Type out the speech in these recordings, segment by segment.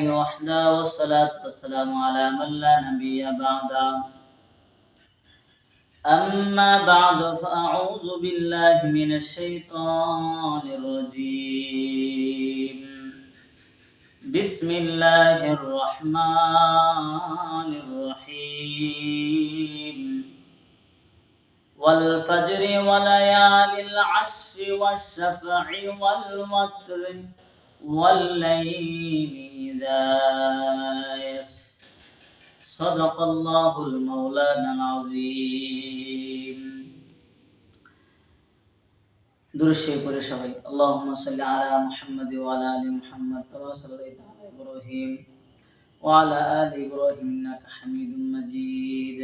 وحده والصلاة والسلام على من لا نبي بعده. أما بعد فأعوذ بالله من الشيطان الرجيم. بسم الله الرحمن الرحيم. والفجر وليالي العشر والشفع والوتر والليل إذا يسر صدق الله المولانا العظيم درشي করে সবাই اللهم صل على محمد وعلى ال محمد كما صليت على ابراهيم وعلى ال ابراهيم انك حميد مجيد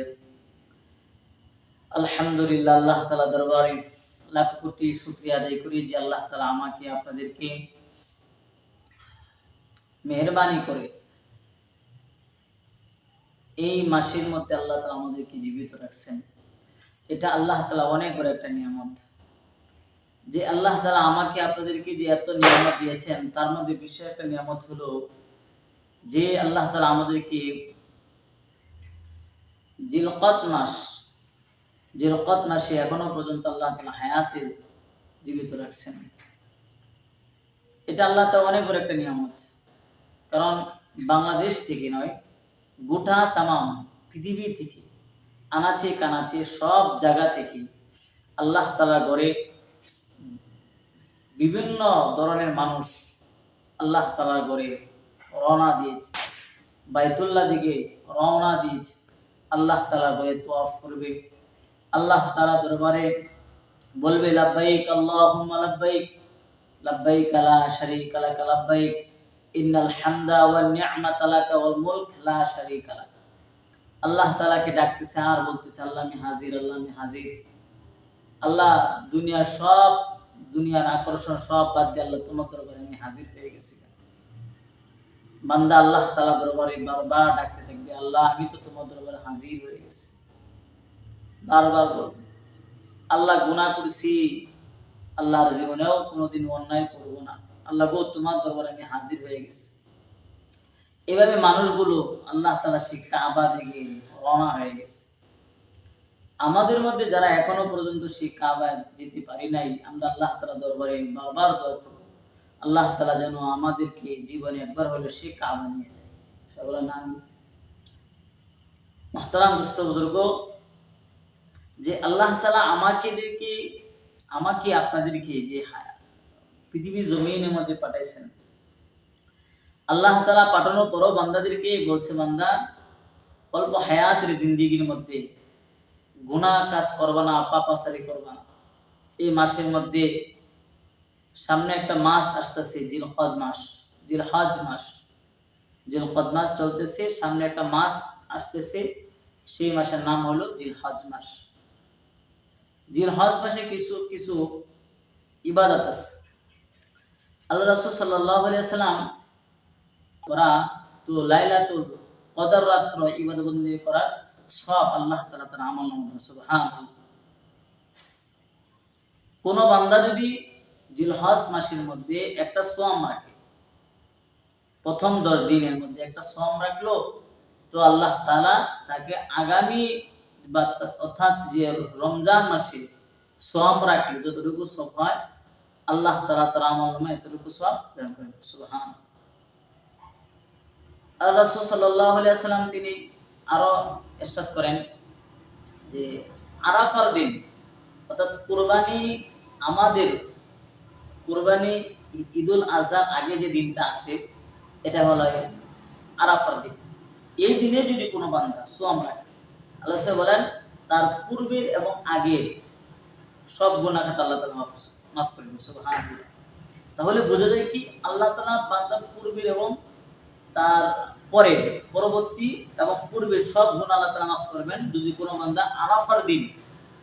আলহামদুলিল্লাহ আল্লাহ তালা দরবারে লাখ কোটি শুক্রিয়া আদায় করি যে আল্লাহ তালা আমাকে আপনাদেরকে মেহরবানি করে। এই মাসের মধ্যে আল্লাহ তালা আমাদেরকে জীবিত রাখছেন। এটা আল্লাহ তালা অনেক বড় একটা নিয়ামত। যে আল্লাহ তালা আমাকে আপনাদেরকে যে এত নিয়ামত দিয়েছেন, তার মধ্যে বিশেষ একটা নিয়ামত হলো যে আল্লাহ তালা আমাদেরকে জিলকত মাস, জিলকত মাসে এখনও পর্যন্ত আল্লাহ তালা হায়াতে জীবিত রাখছেন। এটা আল্লাহ তালা অনেক বড় একটা নিয়ামত। কারণ বাংলাদেশ থেকে নয়, গোটা তামাম পৃথিবী থেকে, আনাচে কানাচে সব জায়গা থেকে আল্লাহ তালা গড়ে বিভিন্ন ধরনের মানুষ আল্লাহ তালা গড়ে রওনা দিয়েছে। বাইতুল্লাহ দিকে রওনা দিয়েছে। আল্লাহ তালা গড়ে তোয়াফ করবে। আল্লাহ তালা দরবারে বলবে, লাব্বাইক আল্লাহুম্মা লাব্বাইক লাব্বাইক লা শারীকা লাক, লাব্বাইক ইন্নাল হামদা লাকা ওয়াল মুলক, লা শারীকা লাক। আল্লাহ তাআলাকে ডাকতেছে আর বলতেছে, আল্লাহ, আমি হাজির, আল্লাহ, আমি হাজির। আল্লাহ সব, দুনিয়ার আকর্ষণ সব বাদ দিয়ে আল্লাহ তোমার দরবারে আমি হাজির হয়ে গেছি। বান্দা আল্লাহ তাআলা দরবারে বারবার ডাকতে থাকবে, আল্লাহ, আমি তো তোমার দরবারে হাজির হয়ে গেছি। বারবার বলবে। আল্লাহ গুনাহ করছি, আল্লাহর জীবনেও কোনোদিন অন্যায় করব না। আল্লাহ গো তোমার দরবারে আমি হাজির হয়ে গেছি। এভাবে মানুষগুলো আল্লাহ তালা সেই কাবা দিকে রওনা হয়ে গেছে। আমাদের মধ্যে যারা এখনও পর্যন্ত সেই কাবা যেতে পারি নাই, আমরা আল্লাহ তালা দরবারে বারবার দোয়া করব। আল্লাহ তালা যেন আমাদেরকে জীবনে একবার হলে সে কাবা নিয়ে যায়। সবাই নাম মাহতারাম দুস্থ বুজুর্গ, যে আল্লাহ তালা আমাকে দেখে আমাকে আপনাদেরকে যে পৃথিবীর জমিনের মধ্যে পাঠাইছেন। আল্লাহ তালা পাঠানোর পরও বান্দাদেরকে বলছে, বান্দা, অল্প হায়াতের জিন্দিগির মধ্যে গুণা কাজ করবা না, পাপাচারি করবা না। এই মাসের মধ্যে সামনে একটা মাস আসতেছে, জিলহজ মাস জিলহজ মাস। জিলহজ মাস চলতেছে, সামনে একটা মাস আসতেছে, সেই মাসের নাম হলো জিলহজ মাস। জিল হজ মাসে কিছু কিছু ইবাদত আছে। আল্লাহ রাসুল সাল্লাহ সাল্লাম ওরা তো লাইলাতুল কদর রাত্র ইবাদতবন্দি করার সব আল্লাহ তালা তার আমল সুবহান কোন বান্দা যদি জিলহজ মাসের মধ্যে একটা সোয়াম রাখে, প্রথম দশ দিনের মধ্যে একটা সোয়াম রাখল, তো আল্লাহ তালা তাকে আগামী বা অর্থাৎ যে রমজান মাসে সোয়াম রাখলে, যতটুকু সব হয় আল্লাহ তালা তার আমল নামে এতটুকু সব সুবহান আল্লাহ সাল্লাহ সাল্লাম তিনি আরও এরশাদ করেন যে আরাফার দিন, অর্থাৎ কুরবানি আমাদের, কুরবানি ঈদুল আজহার আগে যে দিনটা আসে, এটা হলো আরাফার দিন। এই দিনে যদি কোনো বান্দা সোয়াম রাখে, আল্লাহ বলেন, তার পূর্বের এবং আগের সব গুণাখাত আল্লাহ তালা মাফ মাফ করে তাহলে বোঝা যায় কি, আল্লাহ তালা বান্দার পূর্বের এবং তার পরে পরবর্তী এবং পূর্বের সব গুণ আল্লাহ তালা মাফ করবেন, যদি কোনো বান্দা আরাফার দিন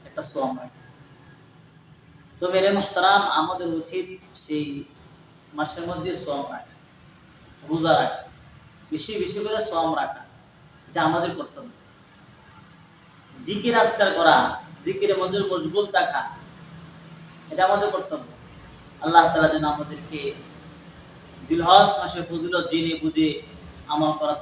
একটা সোয়াম রাখে তো মেরে মোহতারাম, আমাদের উচিত সেই মাসের মধ্যে সোয়াম রাখা রোজা রাখা, বেশি বেশি করে সোয়াম রাখা, এটা আমাদের কর্তব্য। জিকির আজকার করা, জিকিরের মধ্যে মজগুল থাকা এটা আমাদের কর্তব্য। আল্লাহ তালা যেন আমাদেরকে জুলহাস মাসের ফজিলত জেনে বুঝে আমল করা